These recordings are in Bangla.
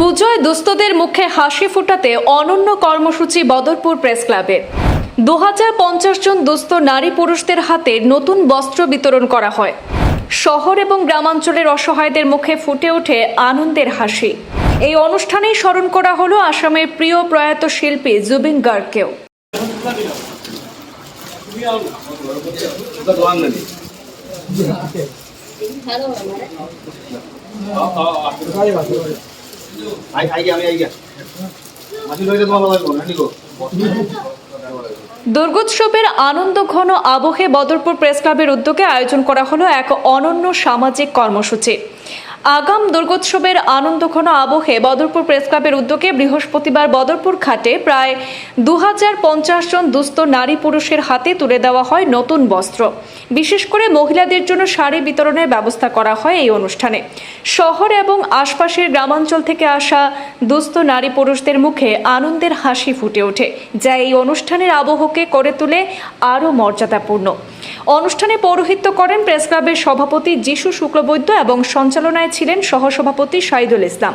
পুজোয় দুস্থদের মুখে হাসি ফোটাতে অনন্য কর্মসূচি বদরপুর প্রেস ক্লাবের দু হাজার পঞ্চাশ জন দুস্থ নারী পুরুষদের হাতে নতুন বস্ত্র বিতরণ করা হয়। শহর এবং গ্রামাঞ্চলের অসহায়দের মুখে ফুটে ওঠে আনন্দের হাসি। এই অনুষ্ঠানেই স্মরণ করা হলো আসামের প্রিয় প্রয়াত শিল্পী জুবিন গার্গকেও। আই দুর্গোৎসবের আনন্দ ঘন আবহে বদরপুর প্রেস ক্লাবের উদ্যোগে আয়োজন করা হলো এক অনন্য সামাজিক কর্মসূচি। আগাম দুর্গোৎসবের আনন্দ ঘন আবহে বদরপুর প্রেস ক্লাবের উদ্যোগে বৃহস্পতিবার বদরপুর ঘাটে প্রায় দু হাজার পঞ্চাশ জন দুস্থ নারী পুরুষের হাতে তুলে দেওয়া হয় নতুন বস্ত্র। বিশেষ করে মহিলাদের জন্য শাড়ি বিতরণের ব্যবস্থা করা হয় এই অনুষ্ঠানে। শহর এবং আশপাশের গ্রামাঞ্চল থেকে আসা দুস্থ নারী পুরুষদের মুখে আনন্দের হাসি ফুটে ওঠে, যা এই অনুষ্ঠানের আবহকে করে তোলে আরও মর্যাদাপূর্ণ। অনুষ্ঠানে পৌরোহিত্য করেন প্রেস ক্লাবের সভাপতি যিশু শুক্লবৈদ্য এবং সঞ্চালনায় ছিলেন সহসভাপতি শাহিদুল ইসলাম।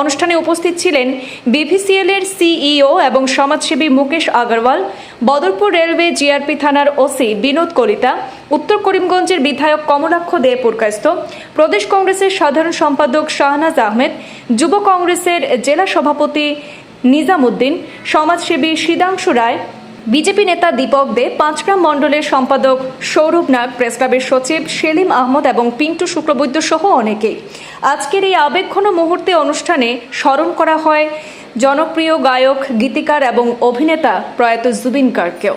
অনুষ্ঠানে উপস্থিত ছিলেন বিভিসিএল এর সিইও এবং সমাজসেবী মুকেশ আগরওয়াল, বদরপুর রেলওয়ে জিআরপি থানার ওসি বিনোদ কলিতা, উত্তর করিমগঞ্জের বিধায়ক কমলাক্ষ দে পুরকাস্ত প্রদেশ কংগ্রেসের সাধারণ সম্পাদক শাহনাজ আহমেদ, যুব কংগ্রেসের জেলা সভাপতি নিজামুদ্দিন, সমাজসেবী সিদাংশু রায় বিজেপি নেতা দীপক দে পাঁচগ্রাম মণ্ডলের সম্পাদক সৌরভ নাগ, প্রেস ক্লাবের সচিব সেলিম আহমদ এবং পিন্টু শুক্লবৈদ্য সহ অনেকেই। আজকের এই আবেগঘন মুহূর্তে অনুষ্ঠানে স্মরণ করা হয় জনপ্রিয় গায়ক, গীতিকার এবং অভিনেতা প্রয়াত জুবিন গার্গকেও।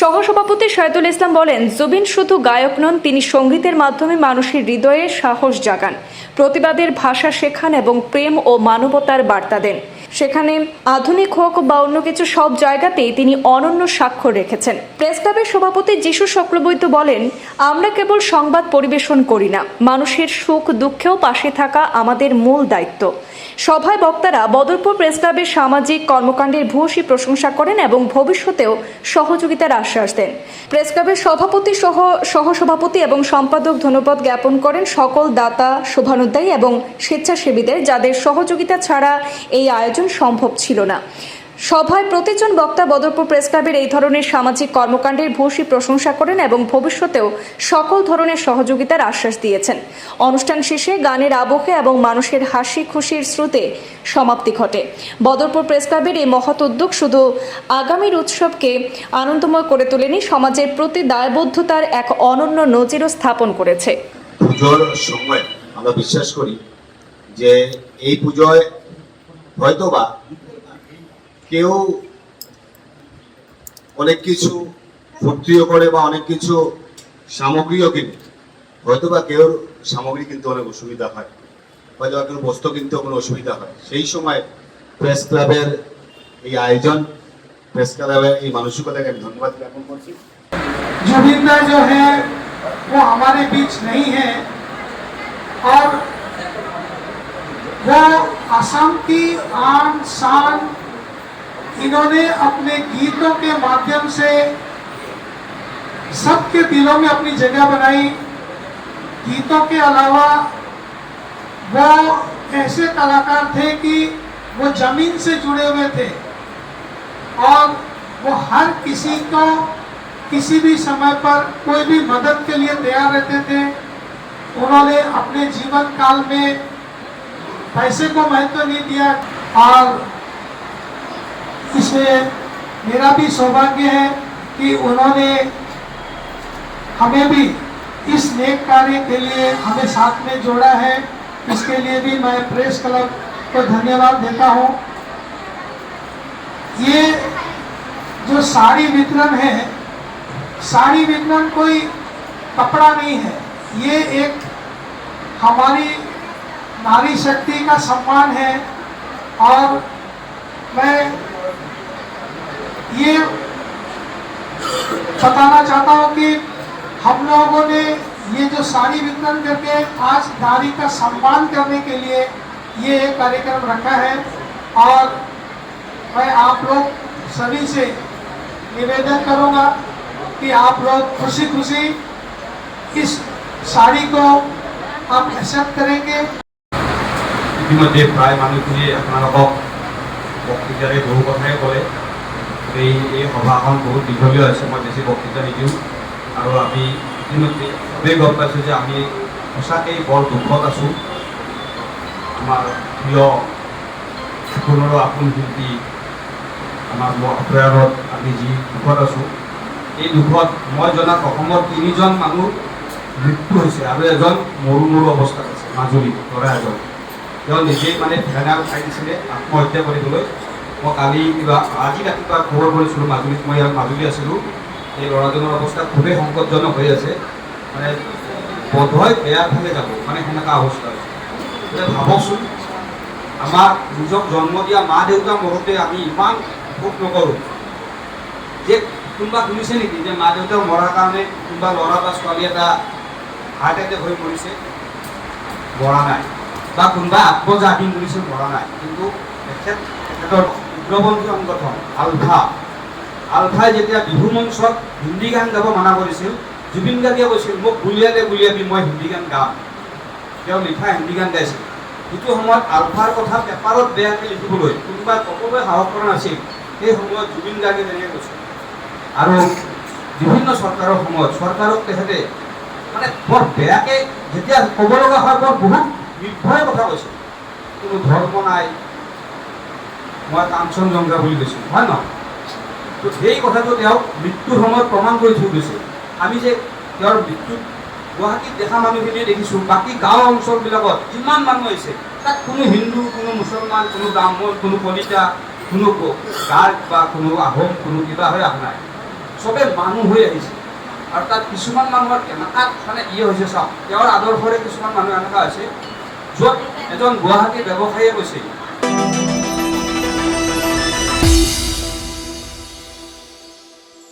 সহসভাপতি শহীদুল ইসলাম বলেন, জুবিন শুধু গায়ক নন, তিনি সঙ্গীতের মাধ্যমে মানুষের হৃদয়ে সাহস জাগান, প্রতিবাদের ভাষা শেখান এবং প্রেম ও মানবতার বার্তা দেন। সেখানে আধুনিক হোক বা অন্য কিছু, সব জায়গাতেই তিনি অনন্য স্বাক্ষর রেখেছেন। প্রেস ক্লাবের সভাপতি যিশু চক্রবৈদ্য বলেন, আমরা কেবল সংবাদ পরিবেশন করি না। মানুষের সুখ দুঃখেও পাশে থাকা আমাদের মূল দায়িত্ব। সভায় বক্তারা বদরপুর প্রেস ক্লাবের সামাজিক কর্মকাণ্ডের ভূয়সী প্রশংসা করেন এবং ভবিষ্যতেও সহযোগিতার আশ্বাস দেন। প্রেস ক্লাবের সভাপতি সহ সহসভাপতি এবং সম্পাদক ধন্যবাদ জ্ঞাপন করেন, সকল দাতা শোভানুদ্দায়ী এবং স্বেচ্ছাসেবীদের, যাদের সহযোগিতা ছাড়া এই আয়োজন সম্ভব ছিল না। সভায় প্রতিজন বক্তা বদরপুর প্রেস ক্লাবের এই ধরনের সামাজিক কর্মকাণ্ডের ভূয়সী প্রশংসা করেন এবং ভবিষ্যতেও সকল ধরনের সহযোগিতার আশ্বাস দিয়েছেন। অনুষ্ঠান শেষে গানের আবহে এবং মানুষের হাসি খুশির স্রোতে সমাপ্তি ঘটে। বদরপুর প্রেস ক্লাবের এই মহৎ উদ্যোগ শুধু আগামীর উৎসবকে আনন্দময় করে তোলেনি, সমাজের প্রতি দায়বদ্ধতার এক অনন্য নজিরও স্থাপন করেছে। পুজোর সময় আমরা বিশ্বাস করি যে এই পুজোয় হয়তোবা কেউ অনেক কিছু ফুর্তিও করে বা অনেক কিছু সামগ্রীও কিনে হয়তোবা কেউ সামগ্রী কিনতে অনেক অসুবিধা হয় হয়তো বা কোনো বস্তু কিনতে কোনো অসুবিধা হয় সেই সময় প্রেস ক্লাবের এই আয়োজন প্রেস ক্লাবের এই মানসিকতাকে আমি ধন্যবাদ জ্ঞাপন করছি जुबिंदा जो है वो हमारे बीच नहीं है और वो की आन शान इन्होंने अपने गीतों के माध्यम से सबके दिलों में अपनी जगह बनाई। गीतों के अलावा वो ऐसे कलाकार थे कि वो ज़मीन से जुड़े हुए थे और वो हर किसी को किसी भी समय पर कोई भी मदद के लिए तैयार रहते थे। उन्होंने अपने जीवन काल में पैसे को महत्व नहीं दिया और इसमें मेरा भी सौभाग्य है कि उन्होंने हमें भी इस नेक कार्य के लिए हमें साथ में जोड़ा है। इसके लिए भी मैं प्रेस क्लब को धन्यवाद देता हूँ। ये जो साड़ी वितरण है, साड़ी वितरण कोई कपड़ा नहीं है। ये एक हमारी नारी शक्ति का सम्मान है। और मैं ये बताना चाहता हूँ कि हम लोगों ने ये जो साड़ी वितरण करके आज नारी का सम्मान करने के लिए ये एक कार्यक्रम रखा है। और मैं आप लोग सभी से निवेदन करूँगा कि आप लोग खुशी खुशी इस साड़ी को आप एक्सेप्ट करेंगे। ইতিমধ্যে প্ৰায় মানুহখিনিয়ে আপোনালোকক বক্তৃতাৰে বহু কথাই ক'লে। এই এই সভাখন বহুত দীঘলীয়া হৈছে, মই বেছি বক্তৃতা নিদিওঁ। আৰু আমি ইতিমধ্যে চবেই গম পাইছোঁ যে আমি সঁচাকেই বৰ দুখত আছোঁ। আমাৰ প্ৰিয় সোণৰ আপোন শিল্পী, আমাৰ প্ৰয়াণত আমি যি দুখত আছোঁ, এই দুখত মই জনাত অসমত তিনিজন মানুহ মৃত্যু হৈছে আৰু এজন মৰু মৰু অৱস্থাত আছে, মাজুলীত, ল'ৰা এজন। তেওঁ নিজেই মানে ভেনা উঠাই দিছিলে আত্মহত্যা কৰিবলৈ। মই কালি কিবা, আজি ৰাতিপুৱা খবৰ কৰিছিলোঁ মাজুলীত, মই ইয়াত মাজুলী আছিলোঁ। এই ল'ৰাজনৰ অৱস্থা খুবেই সংকটজনক হৈ আছে। মানে বোধহয় বেয়া ফালে যাব মানে সেনেকুৱা অৱস্থা ভাবকচোন, আমাৰ নিজক জন্ম দিয়া মা দেউতা মৰোতে আমি ইমান ভোগ নকৰোঁ। যে কোনোবা শুনিছে নেকি যে মা দেউতা মৰাৰ কাৰণে কোনোবা ল'ৰা বা ছোৱালী এটা হাৰ্ট এটেক হৈ মৰিছে মৰা নাই। বা কোনোবা আত্মজাহিন কৰিছে মৰা নাই। কিন্তু তেখেত সংগঠন আলফা আলফাই যেতিয়া বিহু মঞ্চত হিন্দী গান গাব মানা কৰিছিল, জুবিন গাৰ্গে কৈছিল, মোক গুলিয়ালে গুলিয়াবি মই হিন্দী গান গাম। তেওঁ লিখা হিন্দী গান গাইছিল। সেইটো সময়ত আলফাৰ কথা পেপাৰত বেয়াকৈ লিখিবলৈ কোনোবাই সকলোৱে সাহস কৰা নাছিল। সেই সময়ত জুবিন গাৰ্গে তেনেকৈ কৈছিল। আৰু বিভিন্ন চৰকাৰৰ সময়ত, চৰকাৰক তেখেতে মানে বৰ বেয়াকৈ, যেতিয়া ক'ব লগা হয়, বৰ বহুত নিৰ্ভয় কথা কৈছিল কোনো ধৰ্ম নাই মই কাঞ্চনজংঘা বুলি কৈছোঁ হয় নহয় তো সেই কথাটো তেওঁ মৃত্যুৰ সময়ত প্ৰমাণ কৰি থৈ গৈছে আমি যে তেওঁৰ মৃত্যুত গুৱাহাটীত দেখা মানুহখিনিয়ে দেখিছোঁ, বাকী গাঁও অঞ্চলবিলাকত ইমান মানুহ আহিছে। তাত কোনো হিন্দু, কোনো মুছলমান, কোনো ব্ৰাহ্মণ, কোনো কলিতা, কোনো গাৰ্গ বা কোনো আহোম, কোনো কিবা হৈ অহা নাই। চবে মানুহ হৈ আহিছে। আৰু তাত কিছুমান মানুহৰ এনেকুৱাত মানে ইয়ে হৈছে, চাওক, তেওঁৰ আদৰ্শৰে কিছুমান মানুহ এনেকুৱা হৈছে য'ত এজন গুৱাহাটী ব্যৱসায়ীয়ে কৈছে